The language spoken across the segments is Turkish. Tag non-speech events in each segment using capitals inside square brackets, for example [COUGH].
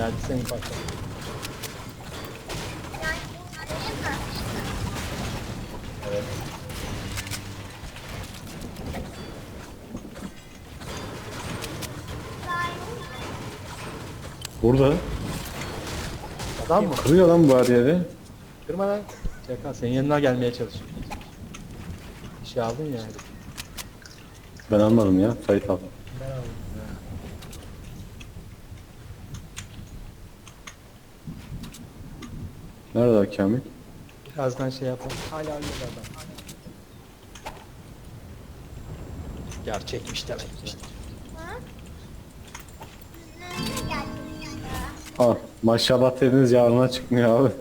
Geldi senin. Evet. Burada. Adam mı? Kırıyor lan bu her yeri. Kırma lan. Çakal senin yanına gelmeye çalışıyor. Bir şey aldın ya. Ben almadım ya. Sait aldım. Ben aldım. Nerede Kamil? Birazdan şey yapalım. Hala öyle adam. Gerçekmiş demek ki. Ha maşallah dediniz yarına çıkmıyor abi.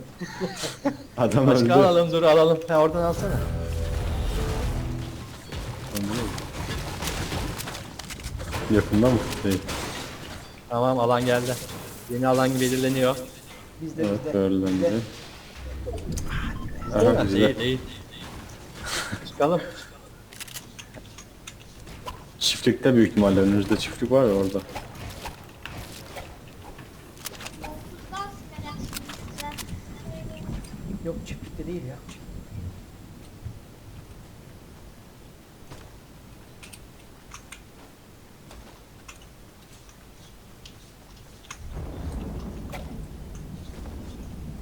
[LAUGHS] Adam öldü. Başka alalım dur alalım. Ha oradan alsana. Yakında mı? Değil. Tamam alan geldi. Yeni alan belirleniyor. Bizde Evet bizde. belirlendi. Aha Ha, bizde. değil değil. Çıkalım. Çiftlikte büyük ihtimalle önünüzde çiftlik var ya orada. Yok çiftlikte değil ya.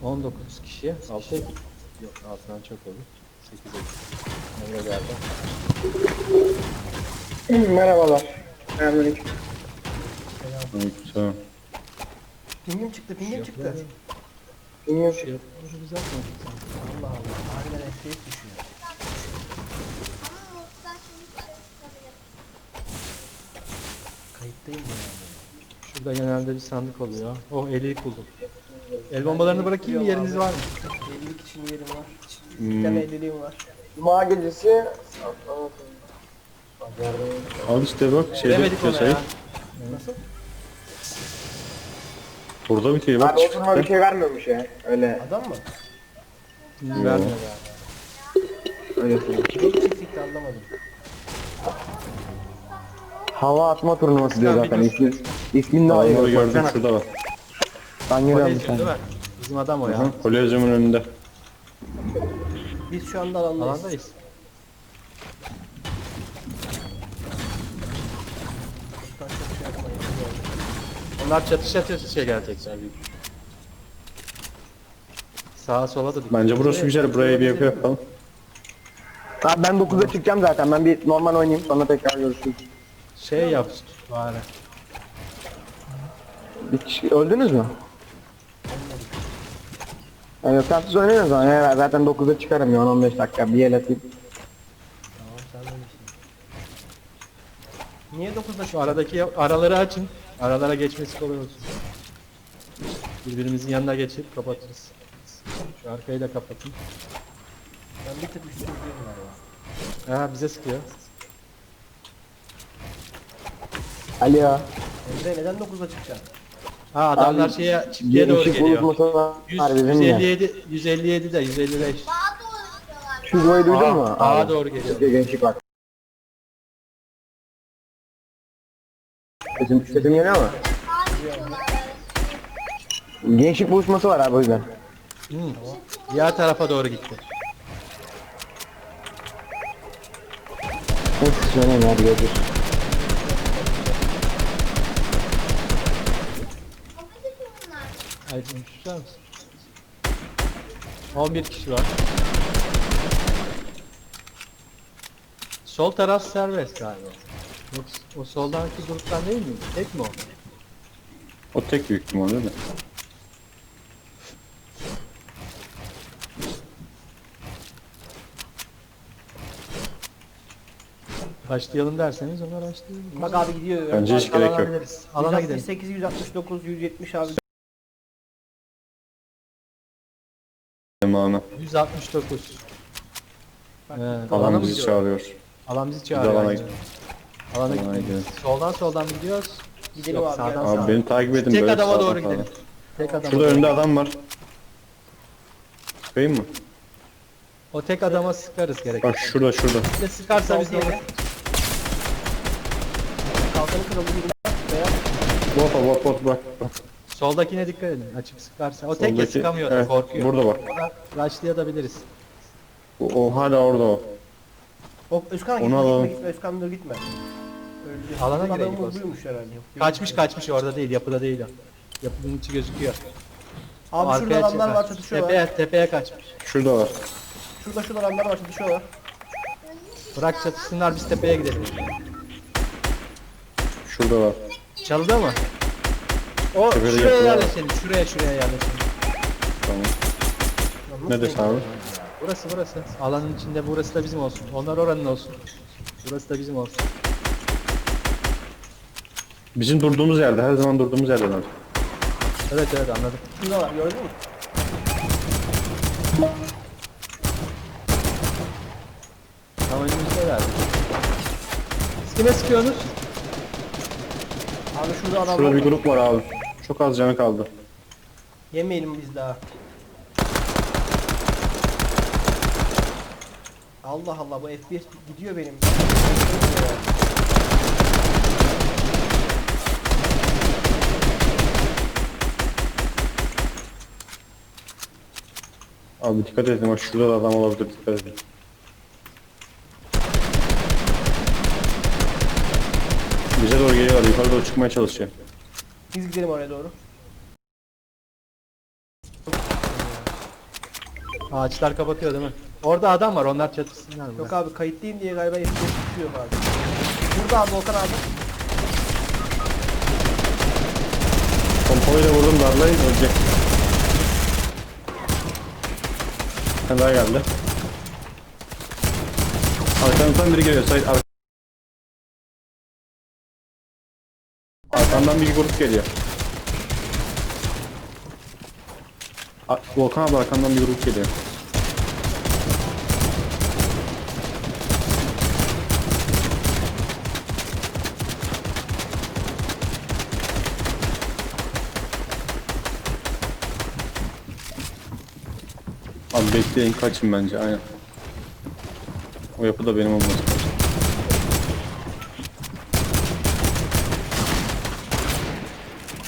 Hı. 19 kişiye 6 Yok altından çok olur. 8 Emre geldi. Merhabalar. Selamünaleyküm. Aleykümselam. Pingim çıktı pingim çıktı. Bilmiyorum. Şey yapıyoruz biz yapmadık. Allah Allah. Harbiden FPS düşüyor. Kayıttayım ya. Şurada genelde bir sandık oluyor. Oh 50'lik buldum. El bombalarını bırakayım mı yeriniz var mı? 50'lik için yerim var. Hmm. Bir tane 50'liğim var. Cuma gecesi Al işte bak şeyde Demedik bitiyor ona ya. Nasıl? Burada bitiyor bak Abi oturma bir çiftlikte. şey vermiyormuş ya. Öyle. Adam mı? Vermiyor galiba. Öyle söyleyeyim. Kimin çiftlikte anlamadım. Hava atma turnuvası diyor zaten. İsmi, ismini iyi. Adamları gördüm Baksana. şurada bak. Ben görüyorum bir değil mi? Bizim adam o ya. Hı, Kolezyumun önünde. Biz şu anda alandayız. Alandayız. Şey. Onlar çatışa çatışa gelecekler büyük. Sağa sola da Bence burası güzel. Buraya bir yapı yapalım. Abi ben 9'da çıkacağım zaten. Ben bir normal oynayayım. Sonra tekrar görüşürüz. Şey yap bari. Bir kişi öldünüz mü? Yani yok sen siz oynayın o zaman. Ya, zaten 9'da çıkarım ya 15 dakika bir el atayım. Tamam sen de misin? Niye 9'da Şu aradaki araları açın. Aralara geçmesi kolay olsun. Birbirimizin yanına geçip kapatırız. Şu arkayı da kapatın. Ben bir tık üstündeyim galiba. Ha bize sıkıyor. Alo. Emre neden 9'da çıkacaksın? Ha adamlar Abi, şeye çiftliğe doğru geliyor. bulutması var 100, bizim ya. 157 157 de 155. Şu duayı duydun mu? Ağa Abi. doğru geliyor. Bir gençlik var. Sesim, sesim geliyor mu? Gençlik buluşması var abi o yüzden. Hı. Diğer tarafa doğru gitti. Neyse söyleyeyim hadi görüşürüz. Aydın tutar mısın? 11 kişi var. Sol taraf serbest galiba. Yoksa o soldaki gruptan değil mi? Tek mi o? O tek büyük ihtimalle de. Başlayalım derseniz ona başlayalım. Bak abi gidiyor. Bence hiç gerek yok. Alabiliriz. Alana gidelim. 168, 169, 170 abi. Zamanı. 169. Bak, He, alana Alan bizi gidiyor? çağırıyor. Alan bizi Biz çağırıyor. alana gidiyoruz. Alana gidiyoruz. Soldan soldan gidiyoruz. Gidelim Yok, abi, sağdan. Abi beni takip edin Tek böyle adama sağdan doğru sağdan. gidelim. Tek adama. Şurada önde adam var. Sıkayım mı? O tek adama sıkarız gerek. Bak şurada şurada. Bir de sıkarsa biz de Sol Kalkanı kırıldı gibi. Beyaz. Bot bot bot bak. bak. Soldakine dikkat edin. Açık sıkarsa. O tek Soldaki- sıkamıyor evet, korkuyor. Burada bak. Ona rushlayabiliriz. O, o hala orada o. O Özkan Onu gitme, alalım. gitme gitme Özkan dur gitme. Öldü. Alana Bizim girelim adamımız o zaman. buymuş herhalde. Kaçmış kaçmış orada değil yapıda değil o. Yapının içi gözüküyor. Abi Arkaya şurada adamlar var çatışıyorlar. Tepeye, tepeye kaçmış. Şurada var. Şurada şurada adamlar var çatışıyorlar. Bırak çatışsınlar biz tepeye gidelim. Şurada var. Çalıda mı? O Tepede şuraya yapı var. yerleşelim. Şuraya şuraya yerleşelim. Tamam. Lan nasıl Ne desin denk- abi? Burası burası. Alanın içinde burası da bizim olsun. Onlar oranın olsun. Burası da bizim olsun. Bizim durduğumuz yerde her zaman durduğumuz yerden abi. Evet evet anladım. Şurada var gördün mü? Tam önümüzde verdi. Siz kime sıkıyorsunuz? Abi şurada adamlar Şurada bir var. grup var abi. Çok az canı kaldı. Yemeyelim biz daha. Allah Allah bu FPS gidiyor benim. Abi dikkat edin bak şurada da adam olabilir dikkat edin. Bize doğru geliyorlar yukarı doğru çıkmaya çalışıyor. Biz gidelim oraya doğru. Ağaçlar kapatıyor değil mi? Orada adam var onlar çatışsınlar mı? Yok abi kayıtlıyım diye galiba FPS düşüyor abi. Burada abi Volkan abi. Pompalıyla vurdum darlayın ölecek. Tane daha geldi. Arkamdan biri geliyor. Sayın ar Arkamdan bir grup geliyor. A Volkan abi arkamdan bir grup geliyor. Abi bekleyin kaçın bence aynen. O yapı da benim olması lazım.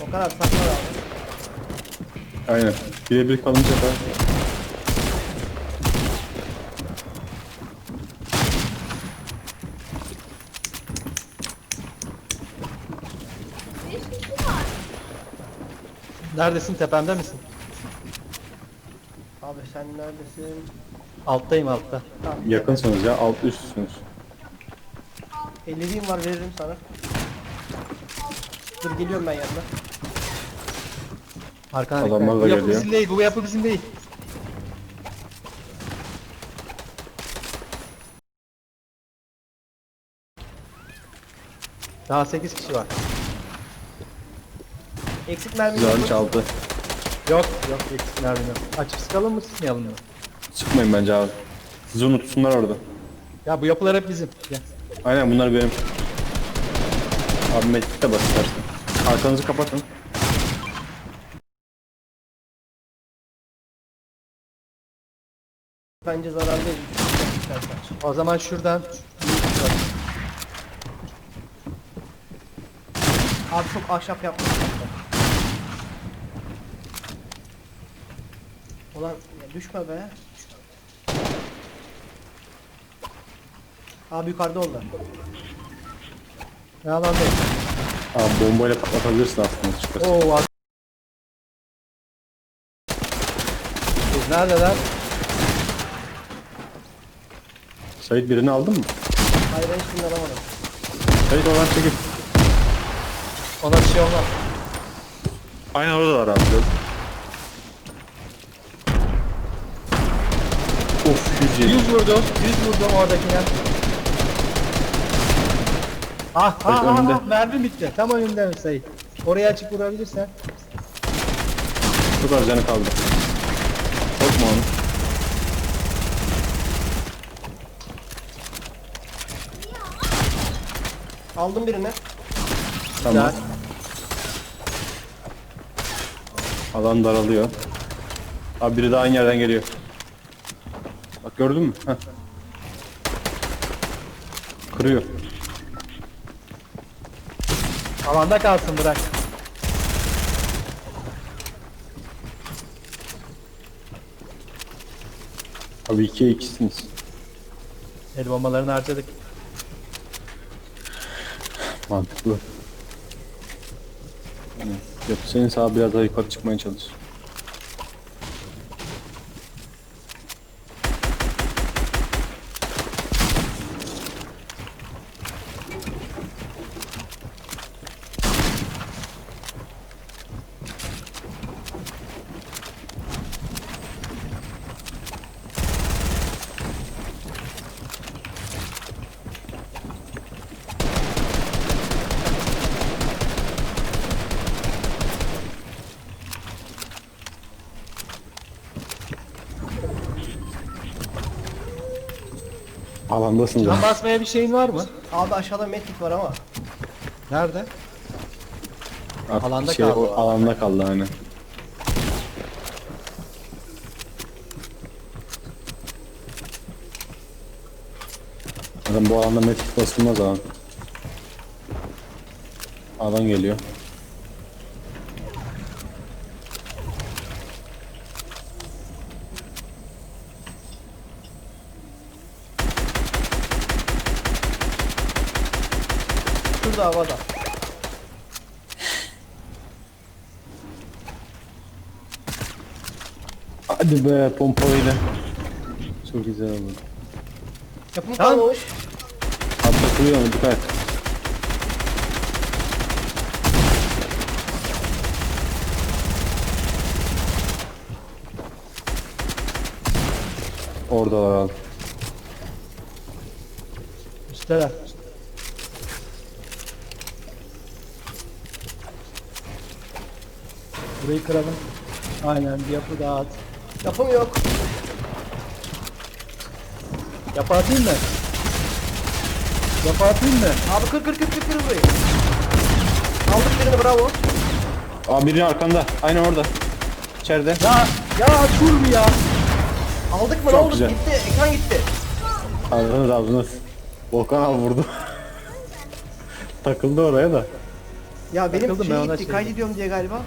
Volkan abi saklan abi. Aynen. Birebir kalınca da Neredesin tepemde misin? Abi sen neredesin? Alttayım altta. Tamam. yakınsınız ya alt üstsünüz. 50'liğim var veririm sana. Dur geliyorum ben yanına. Arkana Adamlar dikkat. da Bu yapı geliyor. bizim değil bu yapı bizim değil. Daha 8 kişi var. Eksik mermi Güzel yok. çaldı. Yok yok eksik mermi yok. Açıp sıkalım mı sıkmayalım mı? Çıkmayın bence abi. Sizi unutsunlar orada. Ya bu yapılar hep bizim. Gel. Aynen bunlar benim. Abi medkit de basitarsın. Arkanızı kapatın. Bence zarardayız. İstersen. O zaman şuradan Abi çok ahşap yapmış. Ulan ya düşme be. Abi yukarıda onlar. ne alan değil. Abi bombayla patlatabilirsin aslında çıkarsın. Oo Biz neredeler? Sait birini aldın mı? Hayır ben hiçbirini alamadım. Sait oradan çekil. Ona bir şey olmaz. Aynen oradalar abi. Of 107. 100 vurdum. 100 vurdum oradakine. Ah ah Bak ah, önünde. ah mermi bitti. Tam önünde mi Sayın? Oraya açık vurabilirsen. Çok az canı kaldı. Korkma onu. Aldım birini. Tamam. Güzel. Alan daralıyor. Abi biri daha aynı yerden geliyor. Bak gördün mü? Heh. Kırıyor. Havanda kalsın bırak. Abi ikiye ikisiniz. El bombalarını harcadık. Mantıklı. Yani, senin sağa biraz daha yukarı çıkmaya çalış. Alandasın Can zaten. basmaya bir şeyin var mı? Abi aşağıda metrik var ama. Nerede? Artık alanda şey, kaldı o. Alanda kaldı aynen. Zaten bu alanda metik basılmaz alan. Alan geliyor. Şurada havada. Hadi be pompalıyla. Çok güzel oldu. Yapım kalmamış. Abi takılıyor mu? Dikkat. Oradalar abi. Üsteler. Burayı kıralım. Aynen bir yapı daha at. Yapım yok. Yapı atayım mı? Yapı atayım mı? Abi kır kır kır kır kır burayı. Aldık birini bravo. Aa biri arkanda. Aynen orada. İçeride. Ya ya dur mu ya? Aldık mı Çok ne oldu? güzel. Gitti. Ekran gitti. Ağzınız ağzınız. Volkan abi vurdu. [LAUGHS] Takıldı oraya da. Ya benim Takıldım, ben şey ona gitti. şey Kaydediyorum diye galiba.